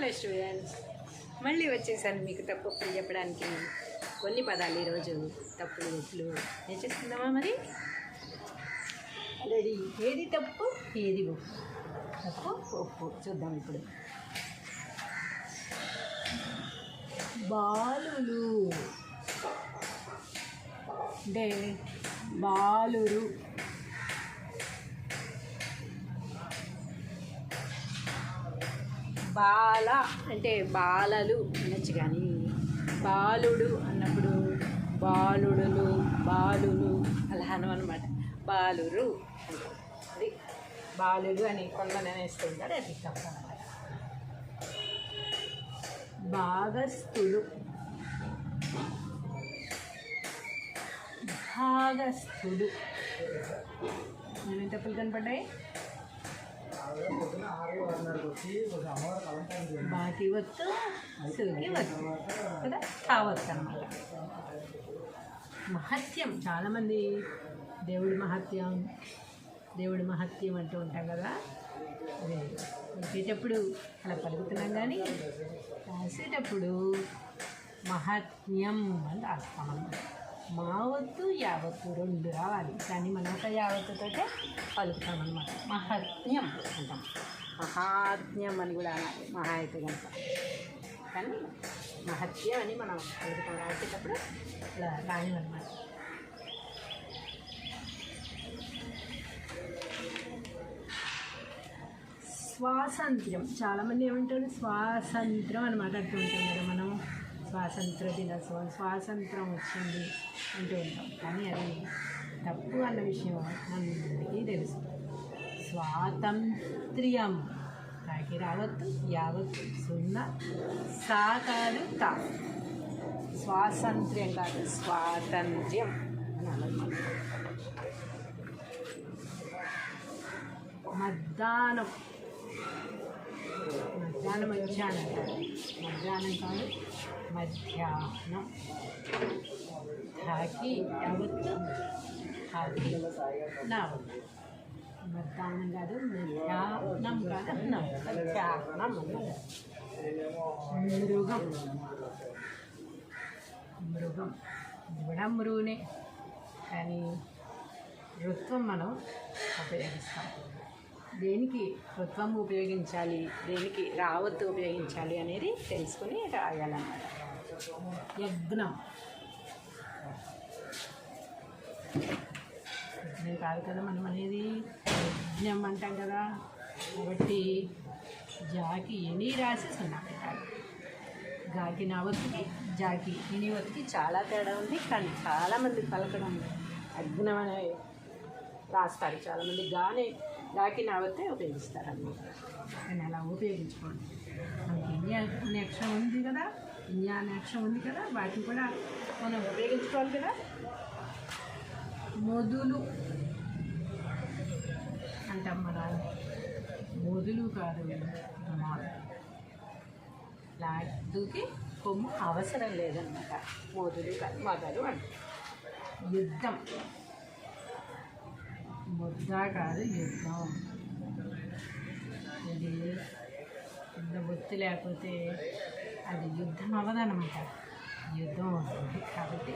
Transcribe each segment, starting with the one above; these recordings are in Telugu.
హలో స్టూడెంట్స్ మళ్ళీ వచ్చేసాను మీకు తప్పప్పుడు చెప్పడానికి. కొన్ని పదాలు ఈరోజు తప్పులు ఒప్పులు. నేర్చేసుకుందామా మరి? రెడీ. ఏది తప్పు? ఏది ఒప్పు? తప్పు ఒప్పు. చూద్దాం ఇప్పుడు. బాలులు. అంటే బాలురు. బాల అంటే బాలలు అనొచ్చు కానీ బాలుడు అన్నప్పుడు బాలుడులు బాలులు అలా అనమాట బాలురు అది బాలుడు అని కొండని అనేస్తుంటారు అది తప్పనమాట భాగస్థులు. భాగస్థుడు. ఏమేమి తప్పులు కనపడ్డాయి? బాకి వత్తు సుకి వత్తు కదా? కావచ్చు అనమాట మహత్యం చాలామంది దేవుడి మహత్యం దేవుడి మహత్యం అంటూ ఉంటాం కదా? అది వచ్చేటప్పుడు అలా పలుకుతున్నాం కానీ రాసేటప్పుడు మహత్యం అని రాస్తాం అన్నమాట మావత్తు యావత్తు రెండు రావాలి. కానీ మనం ఒక యావత్తుతో పలుకుతాం అనమాట అంటాం. మహాత్మ్యం అని కూడా అనాలి. మహా అయితే కనుక. కానీ మహత్యం అని మనం పలుకుతాం. రాసేటప్పుడు ఇలా రాయమన్నమాట. స్వాతంత్ర్యం చాలామంది ఏమంటారు? స్వాతంత్రం అని మాట్లాడుతూ ఉంటాం కదా స్వాతంత్ర దినోత్సవం స్వాతంత్రం వచ్చింది అంటూ ఉంటాం. కానీ అది తప్పు అన్న విషయం అందరికీ తెలుసు. స్వాతంత్ర్యం తాకి రావద్దు యావత్తు సున్నా సా కాదు తా. స్వాతంత్ర్యం కాదు స్వాతంత్ర్యం అని మధ్యాహ్నం. మధ్యాహ్నం మధ్యాహ్నం మధ్యాహ్నం కాదు. మధ్యాహ్నం హాకి యావత్తు హాకి నావత్తు మధ్యాహ్నం కాదు మధ్యాహ్నం కాదు మధ్యాహ్నం మృగం మృగం ఇది కూడా కానీ ఋత్వం మనం ఉపయోగిస్తాం దేనికి ఋత్వం ఉపయోగించాలి దేనికి రావత్తు ఉపయోగించాలి అనేది తెలుసుకుని రాయాలన్నమాట యజ్ఞం. యజ్ఞం కాదు కదా మనం అనేది. యజ్ఞం అంటాం కదా. కాబట్టి జాకి ఎని రాసి సున్నా పెట్టాలి గాకి నావత్తుకి జాకి ఇనివత్తుకి చాలా తేడా ఉంది కానీ చాలామంది పలకడం అగ్నం అనే రాస్తారు చాలామంది. గానే గాకి నావత్తే ఉపయోగిస్తారు అన్నమాట కానీ అలా ఉపయోగించుకోండి మనకి ఇండియా అనే అక్షరం ఉంది కదా ఇండియా అనే అక్షరం ఉంది కదా వాటిని కూడా మనం ఉపయోగించుకోవాలి కదా. మొదులు అంటాం మన మొదులు కాదు మొదలు లాడుకి కొమ్ము అవసరం లేదన్నమాట. మోదులు కాదు మొదలు అంటే. యుద్ధం. ముద్ద కాదు యుద్ధం ఇది పెద్ద ఒత్తి లేకపోతే అది యుద్ధం అవ్వదనమాట యుద్ధం అవుతుంది కాబట్టి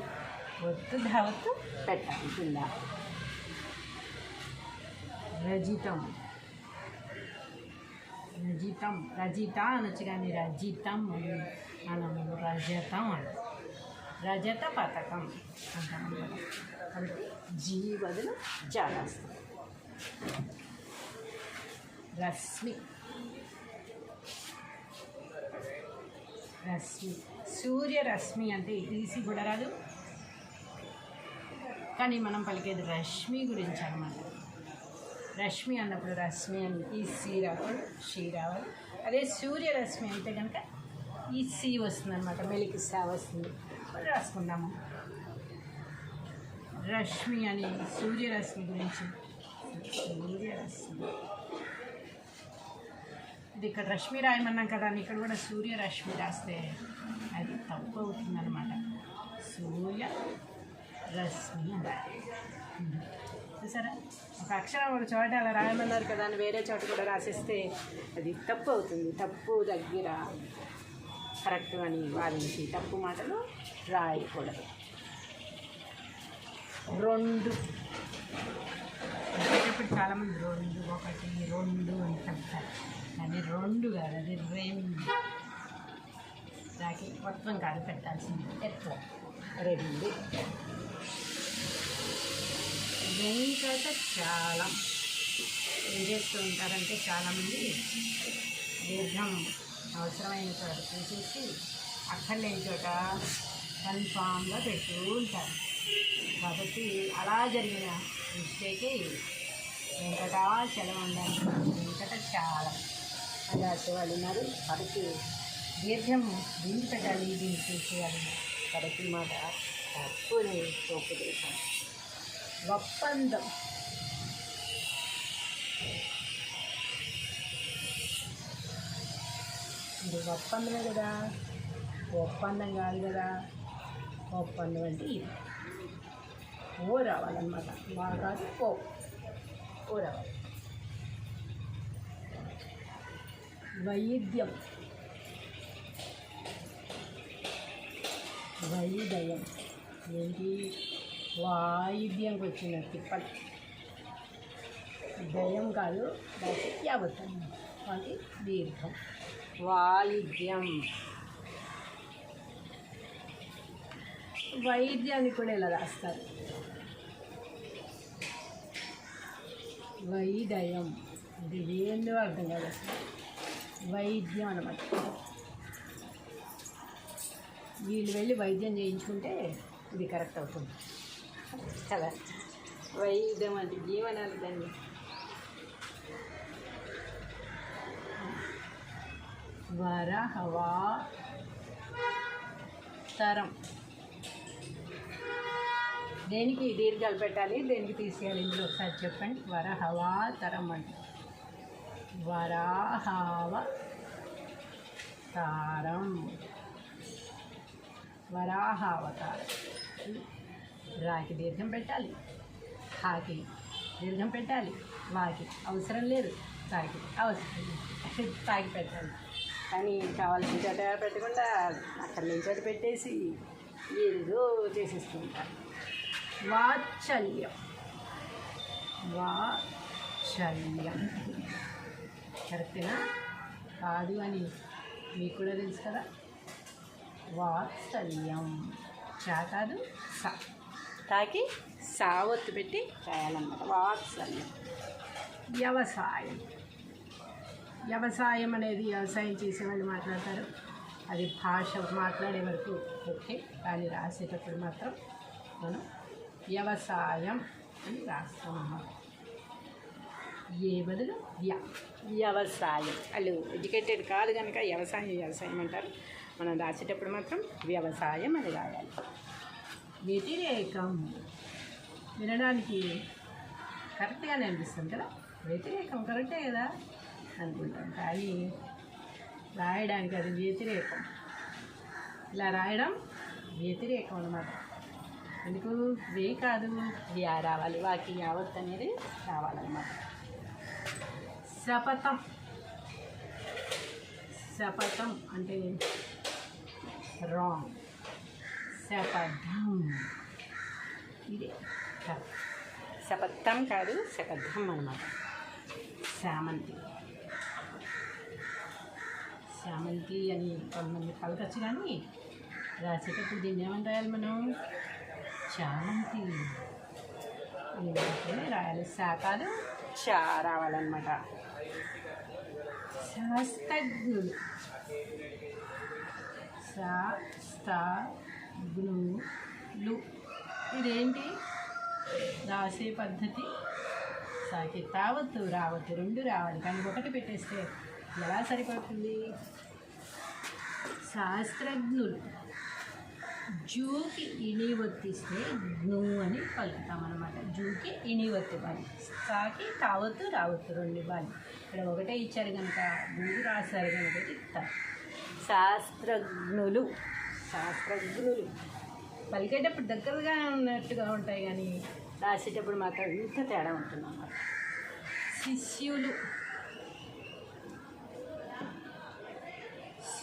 ఒత్తు ధావత్తు పెట్టాలి కింద రజితం. రజితం. రజిత అనొచ్చు కానీ రజితం మనం రజతం అంటాం. రజత పథకం. అంటాం అంటే కాబట్టి జీ బదులు జాలాస్తాం రశ్మి. రశ్మి. సూర్యరశ్మి అంటే ఈసీ కూడా రాదు. కానీ మనం పలికేది రశ్మి గురించి అనమాట రశ్మి అన్నప్పుడు రశ్మి అని ఈ సి రావాలి షీ రావాలి. అదే సూర్యరశ్మి అంటే కనుక ఈ సి వస్తుంది అనమాట మెలికి సా వస్తుంది. రాసుకుందాము. రశ్మి అని సూర్యరశ్మి గురించి. సూర్యరశ్మి ఇది ఇక్కడ రశ్మి రాయమన్నాం కదా అని ఇక్కడ కూడా సూర్యరశ్మి రాస్తే అది తప్పు అవుతుందన్నమాట సూర్య రశ్మి అని. చూసారా? ఒక అక్షరం ఒక చోట అలా రాయమన్నారు కదా అని వేరే చోట కూడా రాసేస్తే అది తప్పు అవుతుంది తప్పు దగ్గర. కరెక్ట్ అని వాదించి తప్పు మాటలు రాయకూడదు. రెండు. ఇప్పుడు చాలామంది రెండు ఒకటి రెండు అని చెప్తారు. కానీ రెండు కాదు అది రెండు. దానికి మొత్తం కాదు పెట్టాల్సింది ఎట్లా రెండు. వెంకట చాలా. ఏం చేస్తూ ఉంటారంటే చాలామంది దీర్ఘం అవసరమైన చోట చూసేసి అక్కర్లేని చోట కన్ఫామ్గా పెడుతూ ఉంటారు. కాబట్టి అలా జరిగిన మిస్టేకే ఇది. వెంకటాచలం ఉండాలి వెంకట చాలా అని రాసేవాళ్ళు ఉన్నారు. కాబట్టి దీర్ఘం దీనికి పెట్టాలి దీన్ని చూసేయాలి కాబట్టి మాట తక్కువనే ఉపదేశం ఒప్పందం. ఇది ఒప్పందమే కదా. ఒప్పందం కాదు కదా. ఒప్పందం అంటే ఇది. ఓ రావాలన్నమాట. మా కాదు ఓ ఓ రావాలి. వైద్యం. వైదయం. ఏంటి? వాయిద్యంకి వచ్చిన తిప్పలు దయం కాదు దానికి అది దీర్ఘం. వాలిద్యం. వైద్యాన్ని కూడా ఇలా రాస్తారు. వైదయం. ఇది ఏందో అర్థం కాదు. అసలు వైద్యం అనమాట వీళ్ళు వెళ్ళి వైద్యం చేయించుకుంటే ఇది కరెక్ట్ అవుతుంది. కదా? వైద్యం అంటే జీవనాలు దాన్ని? వరహవా తరం. దేనికి దీర్ఘాలు పెట్టాలి? దేనికి తీసేయాలి? ఇందులో ఒకసారి చెప్పండి. వరహవా తరం అంటే. వరాహవ తారం. వరాహావతారం రాకి దీర్ఘం పెట్టాలి. హాకి దీర్ఘం పెట్టాలి. వాకి అవసరం లేదు. తాకి అవసరం తాకి పెట్టాలి. కానీ కావాల్సిన చోట పెట్టకుండా అక్కడ లేని చోట పెట్టేసి ఏదో చేసేస్తుంటారు వాత్సల్యం. వాత్సల్యం. కరెక్టేనా? కాదు అని మీకు కూడా తెలుసు కదా. వాత్సల్యం. చా కాదు సా. తాకి సావత్తు పెట్టి రాయాలన్నమాట. వాత్సల్యం. వ్యవసాయం. వ్యవసాయం అనేది వ్యవసాయం చేసేవాళ్ళు మాట్లాడతారు. అది భాష మాట్లాడే వరకు ఓకే కానీ రాసేటప్పుడు మాత్రం మనం వ్యవసాయం అని రాస్తాం అన్నమాట ఏ బదులు వ్యా. వ్యవసాయం. వాళ్ళు ఎడ్యుకేటెడ్ కాదు కనుక వ్యవసాయం వ్యవసాయం అంటారు. మనం రాసేటప్పుడు మాత్రం వ్యవసాయం అని రాయాలి. వ్యతిరేకం. వినడానికి కరెక్ట్గానే అనిపిస్తుంది కదా? వ్యతిరేకం కరెక్టే కదా? అనుకుంటాం. కానీ రాయడానికి అది వ్యతిరేకం. ఇలా రాయడం వ్యతిరేకం అనమాట ఎందుకు? వే కాదు. వ్యా రావాలి. వాకి యావత్ అనేది రావాలన్నమాట. శపథం. శపథం అంటే రాంగ్ శపథం. ఇదే. శపథం. కాదు శపథం అన్నమాట. శామంతి శామంతి అని కొంతమంది పలకచ్చు కానీ రాసేటప్పుడు దీన్ని ఏమని రాయాలి మనం? చామంతి మాత్రమే రాయాలి. శా చా రావాలన్నమాట. శాస్త్రజ్ఞులు. శాస్త్రజ్ఞులు. ఇదేంటి? రాసే పద్ధతి. సాకి తావత్తు రావద్దు రెండు రావాలి. కానీ ఒకటి పెట్టేస్తే ఎలా సరిపడుతుంది శాస్త్రజ్ఞులు జూకి ఇని ఒత్తిస్తే జ్ఞు అని పలుకుతాం అనమాట జూకి ఇని బాలి. సాకి తావత్తు రావత్తు రెండు బాలి. ఇక్కడ ఒకటే ఇచ్చారు కనుక ముందు రాశారు కనుక చెప్తారు శాస్త్రజ్ఞులు. శాస్త్రజ్ఞులు. పలికేటప్పుడు దగ్గరగా ఉన్నట్టుగా ఉంటాయి కానీ రాసేటప్పుడు మాత్రం ఇంత తేడా ఉంటుంది అన్నమాట శిష్యులు.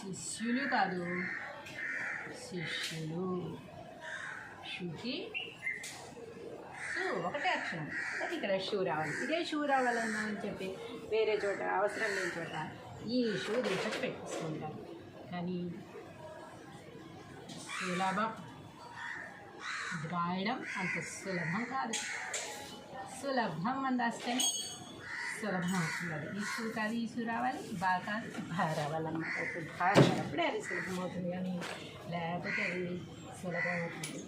శిష్యులు కాదు. శిష్యులు. షుకి సు ఒకటే అక్షరం. కానీ ఇక్కడ షూ రావాలి. ఇదే షూ రావాలన్నా అని చెప్పి వేరే చోట అవసరం లేని చోట ఈ షూ దీంట్లో పెట్టిస్తుంటారు కానీ సులభం. రాయడం అంత సులభం కాదు. సులభం అని రాస్తేనే సులభం అవుతుంది అది కాదు ఈ రావాలి బా కాదు బా రావాలన్నమాట ఇప్పుడు బా రానప్పుడే అది సులభం అవుతుంది కానీ లేకపోతే అది సులభం అవుతుంది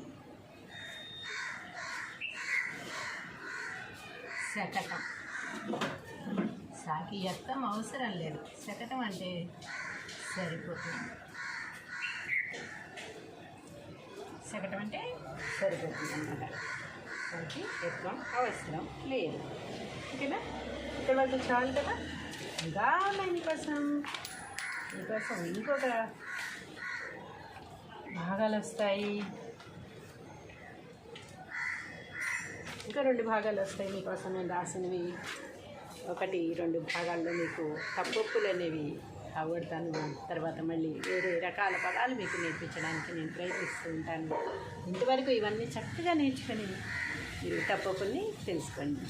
శకటం. సాకి ఎత్తం అవసరం లేదు. శకటం అంటే సరిపోతుంది. శకటం అంటే సరిపోతుంది అన్నమాట. దానికి ఎత్తం అవసరం లేదు. ఓకేనా? ఇక్కడ వరకు చాలు కదా? ఇంకా ఉన్నాయి మీకోసం మీకోసం ఇంకొక భాగాలు వస్తాయి. ఇంకా రెండు భాగాలు వస్తాయి మీకోసం నేను రాసినవి. ఒకటి రెండు భాగాల్లో మీకు తప్పొప్పులు అనేవి అవడతాను తర్వాత మళ్ళీ వేరే రకాల పదాలు మీకు నేర్పించడానికి నేను ప్రయత్నిస్తూ ఉంటాను. ఇంతవరకు ఇవన్నీ చక్కగా నేర్చుకొని మీరు తప్పొప్పుల్ని తెలుసుకోండి.